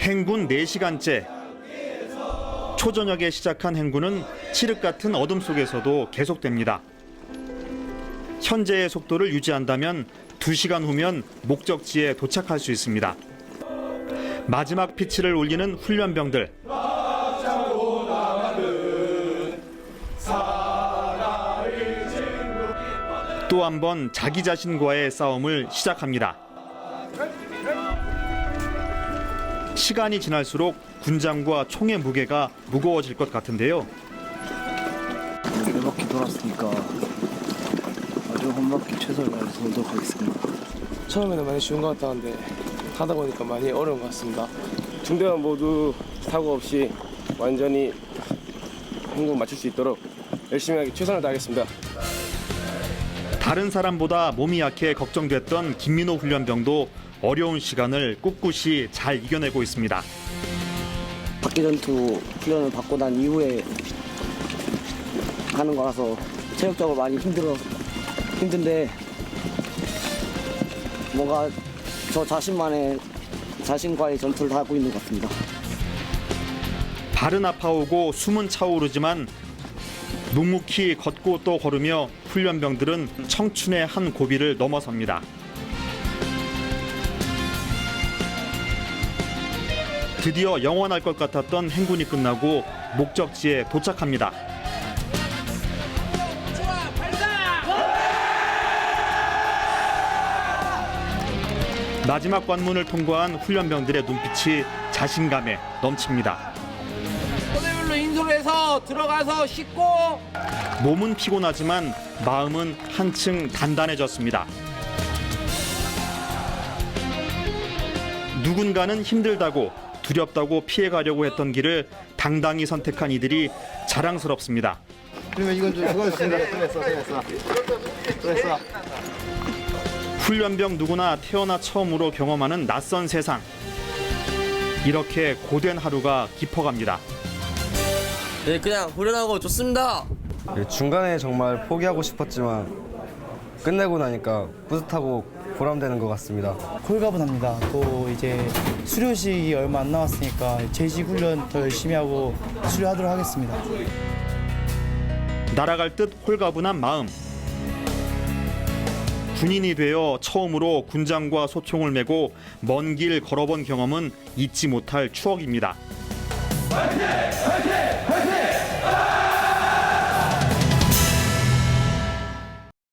행군 4시간째. 초저녁에 시작한 행군은 칠흑 같은 어둠 속에서도 계속됩니다. 현재의 속도를 유지한다면 2시간 후면 목적지에 도착할 수 있습니다. 마지막 피치를 올리는 훈련병들. 또 한 번 자기 자신과의 싸움을 시작합니다. 시간이 지날수록 군장과 총의 무게가 무거워질 것 같은데요. 네 바퀴 돌았으니까 마지막 한 바퀴 최선을 다해서 돌도록 하겠습니다. 처음에는 많이 쉬운 것 같았는데 하다 보니까 많이 어려운 것 같습니다. 중대원 모두 사고 없이 완전히 행동 맞출 수 있도록 열심히 하기 최선을 다하겠습니다. 다른 사람보다 몸이 약해 걱정됐던 김민호 훈련병도 어려운 시간을 꿋꿋이 잘 이겨내고 있습니다. 바퀴 전투 훈련을 받고 난 이후에 하는 거라서 체력적으로 많이 힘들어 힘든데 뭔가 저 자신만의 자신과의 전투를 하고 있는 것 같습니다. 발은 아파오고 숨은 차오르지만 묵묵히 걷고 또 걸으며 훈련병들은 청춘의 한 고비를 넘어섭니다. 드디어 영원할 것 같았던 행군이 끝나고 목적지에 도착합니다. 마지막 관문을 통과한 훈련병들의 눈빛이 자신감에 넘칩니다. 소대별로 인솔 해서 들어가서 씻고 몸은 피곤하지만 마음은 한층 단단해졌습니다. 누군가는 힘들다고 두렵다고 피해가려고 했던 길을 당당히 선택한 이들이 자랑스럽습니다. 그러면 이건 좀 수고하셨습니다. 수고했어, 수고했어. 수고했어. 훈련병 누구나 태어나 처음으로 경험하는 낯선 세상. 이렇게 고된 하루가 깊어갑니다. 네, 그냥 후련하고 좋습니다. 예, 중간에 정말 포기하고 싶었지만 끝내고 나니까 뿌듯하고 보람되는 것 같습니다. 홀가분합니다. 또 이제 수료식이 얼마 안 남았으니까 제지 훈련 더 열심히 하고 수료하도록 하겠습니다. 날아갈 듯 홀가분한 마음. 군인이 되어 처음으로 군장과 소총을 메고 먼 길 걸어본 경험은 잊지 못할 추억입니다. 화이팅!